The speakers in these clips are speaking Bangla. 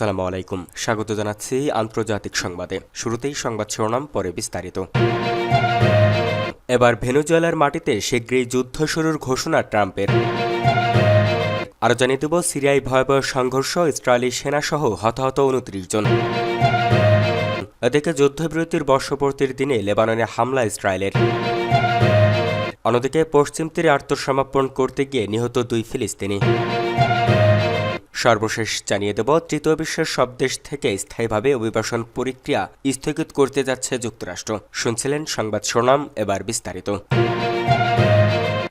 আসসালামু আলাইকুম। স্বাগত জানাচ্ছি আন্তর্জাতিক সংবাদে। শুরুতেই সংবাদ শিরোনাম, পরে বিস্তারিত। এবার ভেনুজুয়েলার মাটিতে শীঘ্রই যুদ্ধ শুরুর ঘোষণা ট্রাম্পের। আরও জানিয়ে দেব, সিরিয়ায় ভয়াবহ সংঘর্ষ, ইসরায়েলি সেনাসহ হতাহত উনত্রিশ জন। এদিকে যুদ্ধবিরতির বর্ষপূর্তির দিনে লেবাননে হামলা ইসরায়েলের। অন্যদিকে পশ্চিম তীরে আত্মসমর্পণ করতে গিয়ে নিহত দুই ফিলিস্তিনি। সর্বশেষ জানিয়ে দেব, তৃতীয় বিশ্বের সব দেশ থেকে স্থায়ীভাবে অভিবাসন প্রক্রিয়া স্থগিত করতে যাচ্ছে যুক্তরাষ্ট্র। শুনছিলেন সংবাদ শোনাম এবার বিস্তারিত।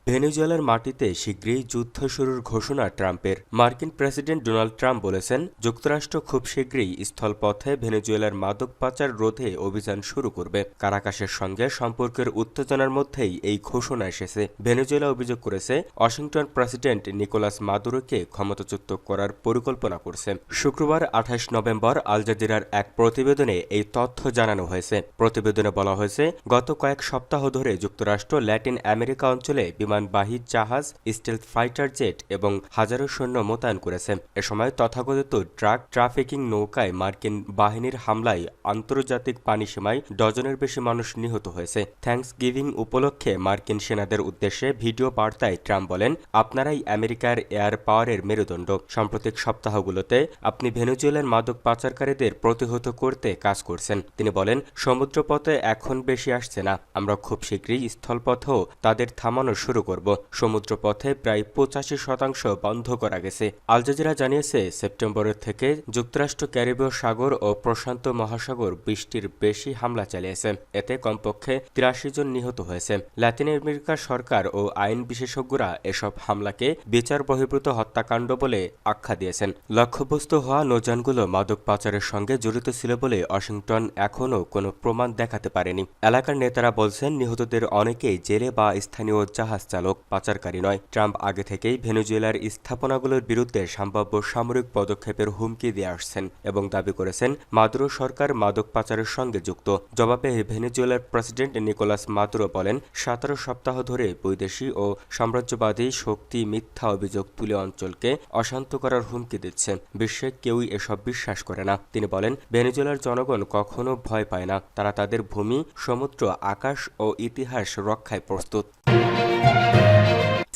ভেনেজুয়েলার মাটিতে শীঘ্রই যুদ্ধ শুরুর ঘোষণা ট্রাম্পের। মার্কিন প্রেসিডেন্ট ডোনাল্ড ট্রাম্প বলেছেন, যুক্তরাষ্ট্র খুব শীঘ্রই স্থলপথে ভেনেজুয়েলার মাদক পাচার রোধে অভিযান শুরু করবে। কারাকাশের সঙ্গে সম্পর্কের উত্তেজনার মধ্যেই এই ঘোষণা এসেছে। ভেনেজুয়েলা অভিযোগ করেছে, ওয়াশিংটন প্রেসিডেন্ট নিকোলাস মাদুরোকে ক্ষমতাচ্যুত করার পরিকল্পনা করছে। শুক্রবার আঠাশ নভেম্বর আল জাজিরার এক প্রতিবেদনে এই তথ্য জানানো হয়েছে। প্রতিবেদনে বলা হয়েছে, গত কয়েক সপ্তাহ ধরে যুক্তরাষ্ট্র ল্যাটিন আমেরিকা অঞ্চলে বিমানবাহী জাহাজ, স্টেলথ ফাইটার জেট এবং হাজারো সৈন্য মোতায়েন করেছে। এ সময় তথাকথিত ড্রাগ ট্রাফিকিং নৌকায় মার্কিন বাহিনীর হামলায় আন্তর্জাতিক পানি সীমায় ডজনের বেশি মানুষ নিহত হয়েছে। থ্যাংকস গিভিং উপলক্ষে মার্কিন সেনাদের উদ্দেশ্যে ভিডিও বার্তায় ট্রাম্প বলেন, আপনারাই আমেরিকার এয়ার পাওয়ারের মেরুদণ্ড। সাম্প্রতিক সপ্তাহগুলোতে আপনি ভেনেজুয়েলার মাদক পাচারকারীদের প্রতিহত করতে কাজ করছেন। তিনি বলেন, সমুদ্রপথে এখন বেশি আসছে না। আমরা খুব শীঘ্রই স্থলপথেও তাদের থামানো শুরু করব। সমুদ্রপথে প্রায় পঁচাশি শতাংশ বন্ধ করা গেছে। আল জাজিরা জানিয়েছে, সেপ্টেম্বরের থেকে যুক্তরাষ্ট্র ক্যারিবীয় সাগর ও প্রশান্ত মহাসাগর বৃষ্টির বেশি হামলা চালিয়েছে। এতে কমপক্ষে তিরাশি জন নিহত হয়েছে। ল্যাতিন আমেরিকার সরকার ও আইন বিশেষজ্ঞরা এসব হামলাকে বিচার বহির্ভূত হত্যাকাণ্ড বলে আখ্যা দিয়েছেন। লক্ষ্যবস্তু হওয়া নৌযানগুলো মাদক পাচারের সঙ্গে জড়িত ছিল বলে ওয়াশিংটন এখনও কোনো প্রমাণ দেখাতে পারেনি। এলাকার নেতারা বলছেন, নিহতদের অনেকেই জেলে বা স্থানীয় জাহাজ চালক পাচারকারী নয়। ট্রাম্প আগে থেকেই ভেনেজুয়েলার স্থাপনাগুলোর বিরুদ্ধে সম্ভাব্য সামরিক পদক্ষেপের হুমকি দিয়ে আসছেন এবং দাবি করেছেন, মাদুরো সরকার মাদক পাচারের সঙ্গে যুক্ত। জবাবে ভেনেজুয়েলার প্রেসিডেন্ট নিকোলাস মাদুরো বলেন, সতেরো সপ্তাহ ধরে বৈদেশি ও সাম্রাজ্যবাদী শক্তি মিথ্যা অভিযোগ তুলে অঞ্চলকে অশান্ত করার হুমকি দিচ্ছে। বিশ্বে কেউই এসব বিশ্বাস করে না। তিনি বলেন, ভেনেজুয়েলার জনগণ কখনো ভয় পায় না। তারা তাদের ভূমি, সমুদ্র, আকাশ ও ইতিহাস রক্ষায় প্রস্তুত।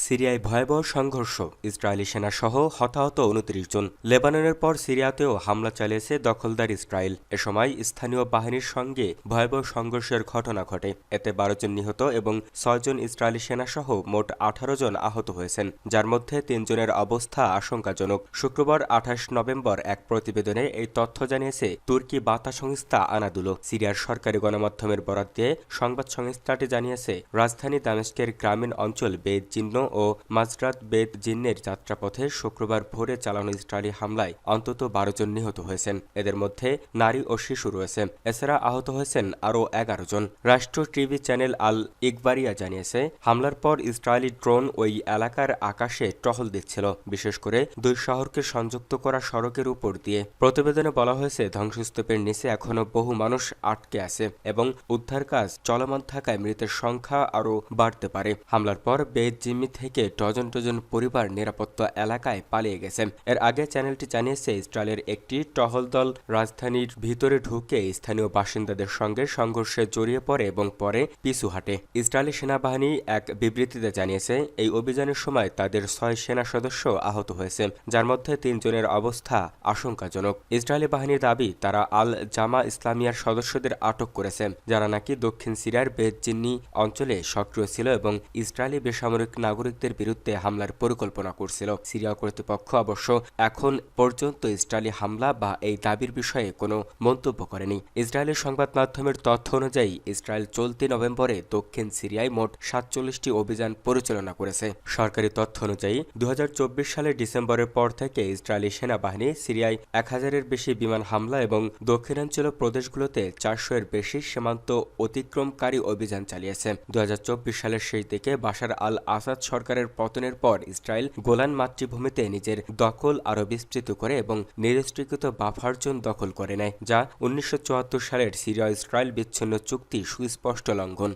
সিরিয়ায় ভয়াবহ সংঘর্ষ। ইসরায়েলি সেনা সহ হতাহত উনত্রিশ জন। লেবাননের পর সিরিয়াতেও হামলা চালিয়েছে দখলদার ইসরায়েল। এ সময় স্থানীয় বাহিনীর সঙ্গে ভয়াবহ সংঘর্ষের ঘটনা ঘটে। এতে বারো জন নিহত এবং ছয়জন ইসরায়েলি সেনা সহ মোট আঠারো জন আহত হয়েছেন, যার মধ্যে তিনজনের অবস্থা আশঙ্কাজনক। শুক্রবার আঠাশ নভেম্বর এক প্রতিবেদনে এই তথ্য জানিয়েছে তুর্কি বার্তা সংস্থা আনাদুলো। সিরিয়ার সরকারি গণমাধ্যমের বরাদ দিয়ে সংবাদ সংস্থাটি জানিয়েছে, রাজধানী দামেস্কের গ্রামীণ অঞ্চল বেদ চিহ্ন ও মাজরাত বেদ জিন্নের যাত্রাপথে শুক্রবার ভোরে চালানো ইসরায়েলি হামলায় অন্তত বারো জন নিহত হয়েছেন। এদের মধ্যে নারী ও শিশু রয়েছে। এছাড়া আহত হয়েছেন আরও এগারো জন। রাষ্ট্র টিভি চ্যানেল আল ইকবারিয়া জানিয়েছে, হামলার পর ইসরায়েলি ড্রোন ওই এলাকার আকাশে টহল দিচ্ছিল। বিশেষ করে দুই শহরকে সংযুক্ত করা সড়কের উপর দিয়ে। প্রতিবেদনে বলা হয়েছে, ধ্বংসস্তূপের নিচে এখনও বহু মানুষ আটকে আছে এবং উদ্ধার কাজ চলমান থাকায় মৃতের সংখ্যা আরও বাড়তে পারে। হামলার পর বেদ জিম্মি থেকে ডজন ডজন পরিবার নিরাপত্তা এলাকায় পালিয়ে গেছে। এর আগে চ্যানেলটি জানিয়েছে, ইসরায়েলের একটি টহল দল রাজধানীর ভিতরে ঢুকে স্থানীয় বাসিন্দাদের সঙ্গে সংঘর্ষে জড়িয়ে পড়ে এবং পরে পিছু হাঁটে। ইসরায়েলি সেনাবাহিনী এক বিবৃতিতে জানিয়েছে, এই অভিযানের সময় তাদের ছয় সেনা সদস্য আহত হয়েছে, যার মধ্যে তিনজনের অবস্থা আশঙ্কাজনক। ইসরায়েলি বাহিনীর দাবি, তারা আল জামা ইসলামিয়ার সদস্যদের আটক করেছে, যারা নাকি দক্ষিণ সিরিয়ার বেদজিন্নি অঞ্চলে সক্রিয় ছিল এবং ইসরায়েলি বেসামরিক নাগরিকদের বিরুদ্ধে হামলার পরিকল্পনা করছিল। সিরিয়া কর্তৃপক্ষ অবশ্য এখন পর্যন্ত ইসরায়েলি হামলা বা এই দাবির বিষয়ে কোনো মন্তব্য করেনি। ইসরায়েলের সংবাদ মাধ্যমের তথ্য অনুযায়ী, ইসরায়েল চলতি নভেম্বরে দক্ষিণ সিরিয়ায় মোট সাতচল্লিশটি অভিযান পরিচালনা করেছে। সরকারি তথ্য অনুযায়ী দু হাজার চব্বিশ সালের ডিসেম্বরের পর থেকে ইসরায়েলি সেনাবাহিনী সিরিয়ায় এক হাজারের বেশি বিমান হামলা এবং দক্ষিণাঞ্চল প্রদেশগুলোতে চারশো এর বেশি সীমান্ত অতিক্রমকারী অভিযান চালিয়েছে। দু হাজার চব্বিশ সালের শেষ দিকে বাশার আল আসাদ সরকারের পতনের পর ইসরায়েল গোলান মাতৃভূমিতে নিজের দখল আরও বিস্তৃত করে এবং নিরস্ত্রীকৃত বাফার জোন দখল করে নেয়, যা উনিশশো চুয়াত্তর সালের সিরিয়া ইসরায়েল বিচ্ছিন্ন চুক্তি সুস্পষ্ট লঙ্ঘন।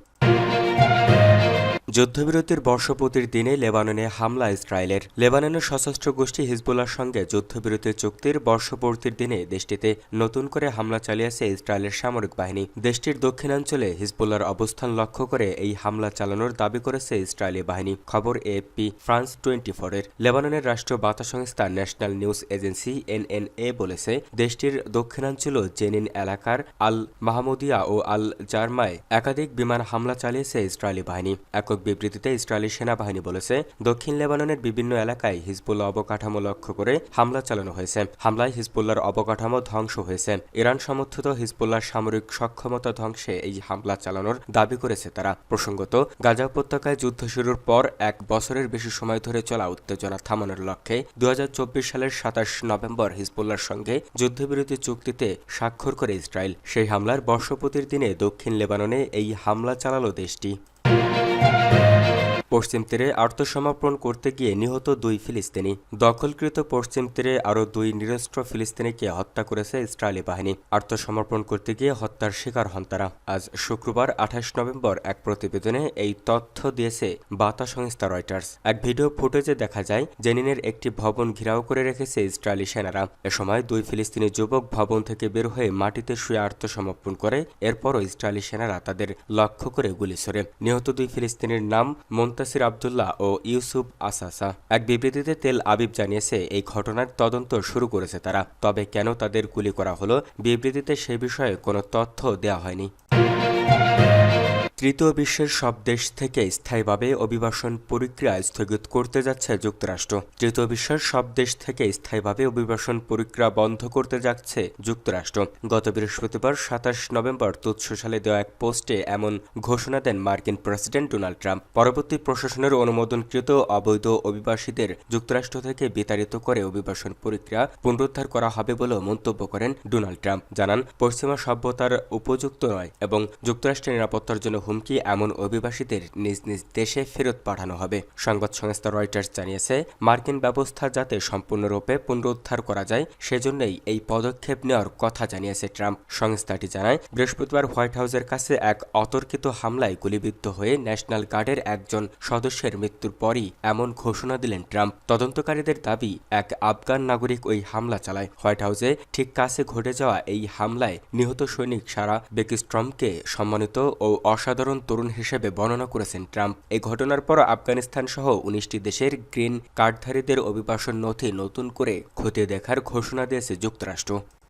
যুদ্ধবিরতির বর্ষপূর্তির দিনে লেবাননে হামলা ইসরায়েলের। লেবাননের সশস্ত্র গোষ্ঠী হিজবুল্লার সঙ্গে যুদ্ধবিরতি চুক্তির বর্ষপূর্তির দিনে দেশটিতে নতুন করে হামলা চালিয়েছে ইসরায়েলের সামরিক বাহিনী। দেশটির দক্ষিণাঞ্চলে হিজবুল্লার অবস্থান লক্ষ্য করে এই হামলা চালানোর দাবি করেছে ইসরায়েলি বাহিনী। খবর এএফপি ফ্রান্স টোয়েন্টি ফোরের লেবাননের রাষ্ট্রীয় বার্তা সংস্থা ন্যাশনাল নিউজ এজেন্সি এনএনএ বলেছে, দেশটির দক্ষিণাঞ্চল জেনিন এলাকার আল মাহমুদিয়া ও আল জারমায় একাধিক বিমান হামলা চালিয়েছে ইসরায়েলি বাহিনী। একক বিবৃতিতে ইসরায়েলি সেনাবাহিনী বলেছে, দক্ষিণ লেবাননের বিভিন্ন এলাকায় হিজবুল্লাহ অবকাঠামো লক্ষ্য করে হামলা চালানো হয়েছে। হামলায় হিজবুল্লার অবকাঠামো ধ্বংস হয়েছে। ইরান সমর্থিত হিজবুল্লার সামরিক সক্ষমতা ধ্বংসে এই হামলা চালানোর দাবি করেছে তারা। প্রসঙ্গত, গাজা উপত্যকায় যুদ্ধ শুরুর পর এক বছরের বেশি সময় ধরে চলা উত্তেজনা থামানোর লক্ষ্যে দু হাজার চব্বিশ সালের সাতাশ নভেম্বর হিজবুল্লার সঙ্গে যুদ্ধবিরতি চুক্তিতে স্বাক্ষর করে ইসরায়েল। সেই হামলার বর্ষপতির দিনে দক্ষিণ লেবাননে এই হামলা চালালো দেশটি। পশ্চিম তীরে আত্মসমর্পণ করতে গিয়ে নিহত দুই ফিলিস্তিনি। দখলকৃত পশ্চিম তীরে আরও দুই নিরস্ত্র ফিলিস্তিনিকে হত্যা করেছে ইসরায়েলি বাহিনী। আত্মসমর্পণ করতে গিয়ে হত্যার শিকার হন তারা। আজ শুক্রবার, আঠাশ নভেম্বর, এক প্রতিবেদনে এই তথ্য দিয়েছে বার্তা সংস্থা রয়টার্স। এক ভিডিও ফুটেজে দেখা যায়, জেনিনের একটি ভবন ঘেরাও করে রেখেছে ইসরায়েলি সেনারা। এ সময় দুই ফিলিস্তিনি যুবক ভবন থেকে বের হয়ে মাটিতে শুয়ে আত্মসমর্পণ করে, এরপরও ইসরায়েলি সেনারা তাদের লক্ষ্য করে গুলি ছোড়ে। নিহত দুই ফিলিস্তিনির নাম মোন্তাসির আবদুল্লাহ ও ইউসুফ আসাসা এক বিবৃতিতে তেল আবিব জানিয়েছে, এই ঘটনার তদন্ত শুরু করেছে তারা, তবে কেন তাদের গুলি করা হলো বিবৃতিতে সে বিষয়ে কোনো তথ্য দেওয়া হয়নি। তৃতীয় বিশ্বের সব দেশ থেকে স্থায়ীভাবে অভিবাসন প্রক্রিয়া স্থগিত করতে যাচ্ছে যুক্তরাষ্ট্র। তৃতীয় বিশ্বের সব দেশ থেকে স্থায়ীভাবে অভিবাসন প্রক্রিয়া বন্ধ করতে যাচ্ছে যুক্তরাষ্ট্র। গত বৃহস্পতিবার সাতাশ নভেম্বর তুৎস সালে দেওয়া এক পোস্টে এমন ঘোষণা দেন মার্কিন প্রেসিডেন্ট ডোনাল্ড ট্রাম্প। পরবর্তী প্রশাসনের অনুমোদনকৃত অবৈধ অভিবাসীদের যুক্তরাষ্ট্র থেকে বিতাড়িত করে অভিবাসন প্রক্রিয়া পুনরুদ্ধার করা হবে বলেও মন্তব্য করেন ডোনাল্ড ট্রাম্প। জানান, পশ্চিমা সভ্যতার উপযুক্ত নয় এবং যুক্তরাষ্ট্রের নিরাপত্তার জন্য হুমকি এমন অভিবাসীদের নিজ নিজ দেশে ফেরত পাঠানো হবে। সংবাদ সংস্থা রয়টার্স জানিয়েছে, মার্কিন ব্যবস্থা যাতে সম্পূর্ণরূপে পুনরুদ্ধার করা যায়, সেজন্যই এই পদক্ষেপ নেওয়ার কথা জানিয়েছে ট্রাম্প। সংস্থাটি জানায়, বৃহস্পতিবার হোয়াইট হাউসের কাছে এক অতর্কিত হামলায় গুলিবিদ্ধ হয়ে ন্যাশনাল গার্ডের একজন সদস্যের মৃত্যুর পরই এমন ঘোষণা দিলেন ট্রাম্প। তদন্তকারীদের দাবি, এক আফগান নাগরিক ওই হামলা চালায়। হোয়াইট হাউসে ঠিক কাছে ঘটে যাওয়া এই হামলায় নিহত সৈনিক সারা বেকিস্ট্রমকে সম্মানিত ও অসাধারণ তরুণ হিসেবে বর্ণনা করেছেন ট্রাম্প। এই ঘটনার পর আফগানিস্তান সহ উনিশটি দেশের গ্রিন কার্ডধারীদের অভিবাসন নথি নতুন করে খতিয়ে দেখার ঘোষণা দিয়েছে যুক্তরাষ্ট্র।